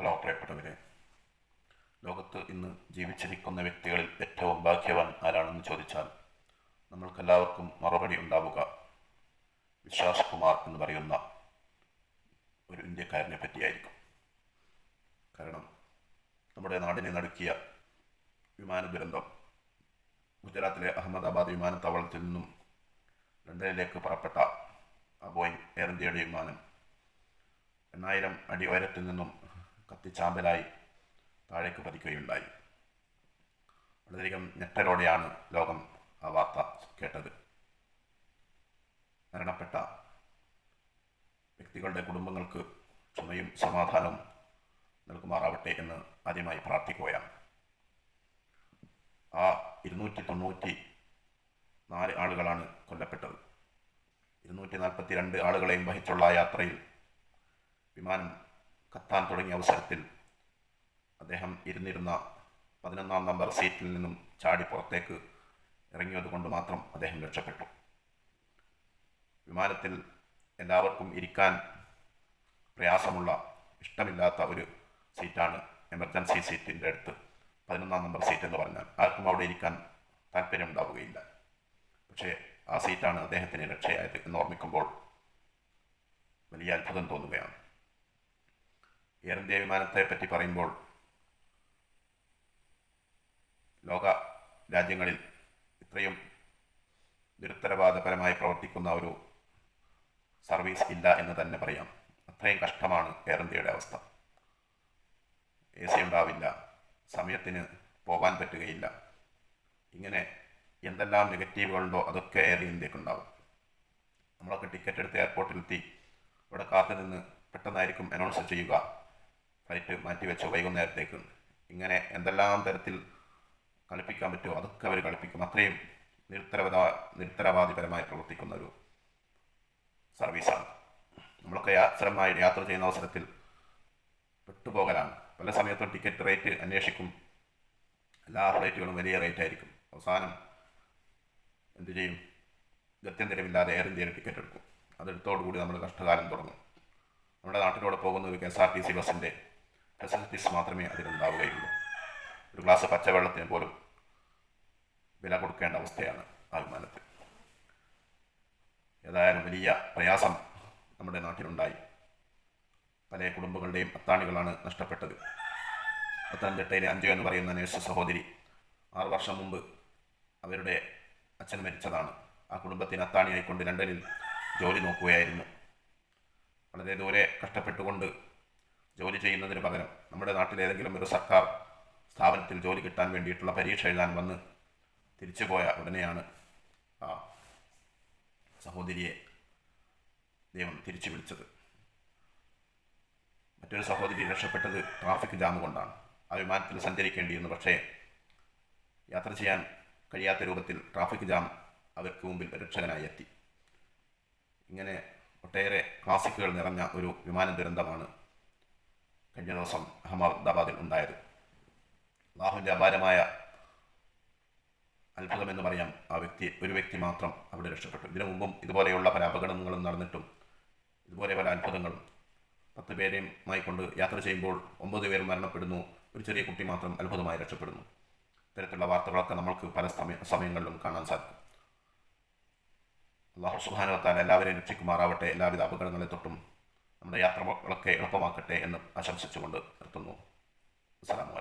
Hello പ്രിയപ്പെട്ടവരെ. ലോകത്ത് ഇന്ന് ജീവിച്ചിരിക്കുന്ന വ്യക്തികളിൽ ഏറ്റവും ഭാഗ്യവാൻ ആരാണെന്ന് ചോദിച്ചാൽ നമ്മൾക്കെല്ലാവർക്കും മറുപടി ഉണ്ടാവുക. വിശ്വാസ് കുമാർ എന്ന് പറയുന്ന ഒരു ഇന്ത്യക്കാരനെ പറ്റിയായിരിക്കും. കാരണം നമ്മുടെ നാടിനെ നടുക്കിയ വിമാന ദുരന്തം ഗുജറാത്തിലെ അഹമ്മദാബാദ് വിമാനത്താവളത്തിൽ നിന്നും ലണ്ടനിലേക്ക് പുറപ്പെട്ട ആ ബോയിങ് എയർ ഇന്ത്യയുടെ വിമാനം എണ്ണായിരം അടി ഉയരത്തിൽ നിന്നും കത്തിച്ചാമ്പലായി താഴേക്ക് പതിക്കുകയുണ്ടായി. വളരെയധികം ഞെട്ടലോടെയാണ് ലോകം ആ വാർത്ത കേട്ടത്. മരണപ്പെട്ട വ്യക്തികളുടെ കുടുംബങ്ങൾക്ക് ചുമയും സമാധാനവും നൽകുമാറാവട്ടെ എന്ന് ആദ്യമായി പ്രാർത്ഥിക്കുകയാണ്. ആ ഇരുന്നൂറ്റി തൊണ്ണൂറ്റി നാല് ആളുകളാണ് കൊല്ലപ്പെട്ടത്. ഇരുന്നൂറ്റി നാൽപ്പത്തി രണ്ട് ആളുകളെയും വഹിച്ചുള്ള യാത്രയിൽ വിമാനം കത്താൻ തുടങ്ങിയ അവസരത്തിൽ അദ്ദേഹം ഇരുന്നിരുന്ന പതിനൊന്നാം നമ്പർ സീറ്റിൽ നിന്നും ചാടി പുറത്തേക്ക് ഇറങ്ങിയത് കൊണ്ട് മാത്രം അദ്ദേഹം രക്ഷപ്പെട്ടു. വിമാനത്തിൽ എല്ലാവർക്കും ഇരിക്കാൻ പ്രയാസമുള്ള ഇഷ്ടമില്ലാത്ത ഒരു സീറ്റാണ് എമർജൻസി സീറ്റിന്റെ അടുത്ത്. പതിനൊന്നാം നമ്പർ സീറ്റ് എന്ന് പറഞ്ഞാൽ ആർക്കും അവിടെ ഇരിക്കാൻ താല്പര്യം ഉണ്ടാവുകയില്ല പക്ഷേ ആ സീറ്റാണ് അദ്ദേഹത്തിന് രക്ഷയായത് എന്ന് ഓർമ്മിക്കുമ്പോൾ വലിയ അത്ഭുതം തോന്നുകയാണ്. എയർ ഇന്ത്യ വിമാനത്തെ പറ്റി പറയുമ്പോൾ ലോക രാജ്യങ്ങളിൽ ഇത്രയും നിരുത്തരവാദപരമായി പ്രവർത്തിക്കുന്ന ഒരു സർവീസ് ഇല്ല എന്ന് തന്നെ പറയാം. അത്രയും കഷ്ടമാണ് എയർ ഇന്ത്യയുടെ അവസ്ഥ. എ സി ഉണ്ടാവില്ല സമയത്തിന് പോകാൻ പറ്റുകയില്ല. ഇങ്ങനെ എന്തെല്ലാം നെഗറ്റീവുകളുണ്ടോ അതൊക്കെ എയർ ഇന്ത്യയ്ക്ക് ഉണ്ടാവും നമ്മളൊക്കെ ടിക്കറ്റ് എടുത്ത് എയർപോർട്ടിലെത്തി ഇവിടെ കാത്തു നിന്ന് പെട്ടെന്നായിരിക്കും അനൗൺസ് ചെയ്യുക. ഫ്ലൈറ്റ് മാറ്റിവെച്ചു വൈകുന്നേരത്തേക്ക്. ഇങ്ങനെ എന്തെല്ലാം തരത്തിൽ കളിപ്പിക്കാൻ പറ്റുമോ അതൊക്കെ അവർ കളിപ്പിക്കും. അത്രയും നിരുത്തരവാദ നിരുത്തരവാദിപരമായി പ്രവർത്തിക്കുന്ന ഒരു സർവീസാണ്. നമ്മളൊക്കെ യാത്രമായി യാത്ര ചെയ്യുന്ന അവസരത്തിൽ പെട്ടുപോകലാണ്. പല സമയത്തും ടിക്കറ്റ് റേറ്റ് അന്വേഷിക്കും. എല്ലാ ഫ്ലൈറ്റുകളും വലിയ റേറ്റ് ആയിരിക്കും അവസാനം എന്ത് ചെയ്യും? ഗത്യന്തരമില്ലാതെ എയർ ഇന്ത്യയിൽ ടിക്കറ്റ് എടുക്കും. അതെടുത്തോടുകൂടി നമ്മൾ കഷ്ടകാലം തുടങ്ങും. നമ്മുടെ നാട്ടിലൂടെ പോകുന്ന ഒരു K S R T C ബസ്സിന്റെ ഫെസിലിറ്റീസ് മാത്രമേ അതിലുണ്ടാവുകയുള്ളൂ. ഒരു ഗ്ലാസ് പച്ചവെള്ളത്തിന് പോലും വില കൊടുക്കേണ്ട അവസ്ഥയാണ് ആ ഏതായാലും വലിയ പ്രയാസം നമ്മുടെ നാട്ടിലുണ്ടായി. പല കുടുംബങ്ങളുടെയും അത്താണികളാണ് നഷ്ടപ്പെട്ടത്. പത്തനംതിട്ടയിലെ അഞ്ചു എന്ന് പറയുന്ന നേഴ്സ് സഹോദരി ആറ് വർഷം മുമ്പ് അവരുടെ അച്ഛൻ മരിച്ചതാണ്. ആ കുടുംബത്തിന് അത്താണിയായിക്കൊണ്ട് ലണ്ടനിൽ ജോലി നോക്കുകയായിരുന്നു. വളരെ ദൂരെ കഷ്ടപ്പെട്ടുകൊണ്ട് ജോലി ചെയ്യുന്നതിന് പകരം നമ്മുടെ നാട്ടിലേതെങ്കിലും ഒരു സർക്കാർ സ്ഥാപനത്തിൽ ജോലി കിട്ടാൻ വേണ്ടിയിട്ടുള്ള പരീക്ഷ എഴുതാൻ വന്ന് തിരിച്ചു പോയ ഉടനെയാണ് ആ സഹോദരിയെ ദൈവം തിരിച്ചു വിളിച്ചത്. മറ്റൊരു സഹോദരി രക്ഷപ്പെട്ടത് ട്രാഫിക് ജാം കൊണ്ടാണ്. ആ വിമാനത്തിൽ സഞ്ചരിക്കേണ്ടിയിരുന്നു. പക്ഷേ യാത്ര ചെയ്യാൻ കഴിയാത്ത രൂപത്തിൽ ട്രാഫിക് ജാം അവർക്ക് മുമ്പിൽ രക്ഷകനായി എത്തി. ഇങ്ങനെ ഒട്ടേറെ ക്ലാസിക്കുകൾ നിറഞ്ഞ ഒരു വിമാന ദുരന്തമാണ് കഴിഞ്ഞ ദിവസം അഹമ്മദാബാദിൽ ഉണ്ടായത്. അള്ളാഹുവിന്റെ അപാരമായ അത്ഭുതമെന്ന് പറയാം ആ വ്യക്തി ഒരു വ്യക്തി മാത്രം അവിടെ രക്ഷപ്പെട്ടു. ഇതിനു മുമ്പും ഇതുപോലെയുള്ള പല അപകടങ്ങളും നടന്നിട്ടും ഇതുപോലെ പല അത്ഭുതങ്ങളും പത്ത് പേരെയുമായി കൊണ്ട് യാത്ര ചെയ്യുമ്പോൾ ഒമ്പത് പേരും മരണപ്പെടുന്നു. ഒരു ചെറിയ കുട്ടി മാത്രം അത്ഭുതമായി രക്ഷപ്പെടുന്നു. ഇത്തരത്തിലുള്ള വാർത്തകളൊക്കെ നമ്മൾക്ക് പല സമയ സമയങ്ങളിലും കാണാൻ സാധിക്കും. അള്ളാഹു സുഹാനവത്താൽ എല്ലാവരെയും രക്ഷിക്കുമാറാവട്ടെ. എല്ലാവിധ അപകടങ്ങളെ തൊട്ടും നമ്മുടെ യാത്രകളൊക്കെ എളുപ്പമാക്കട്ടെ എന്ന് ആശംസിച്ചുകൊണ്ട് നിർത്തുന്നു. അസ്സാം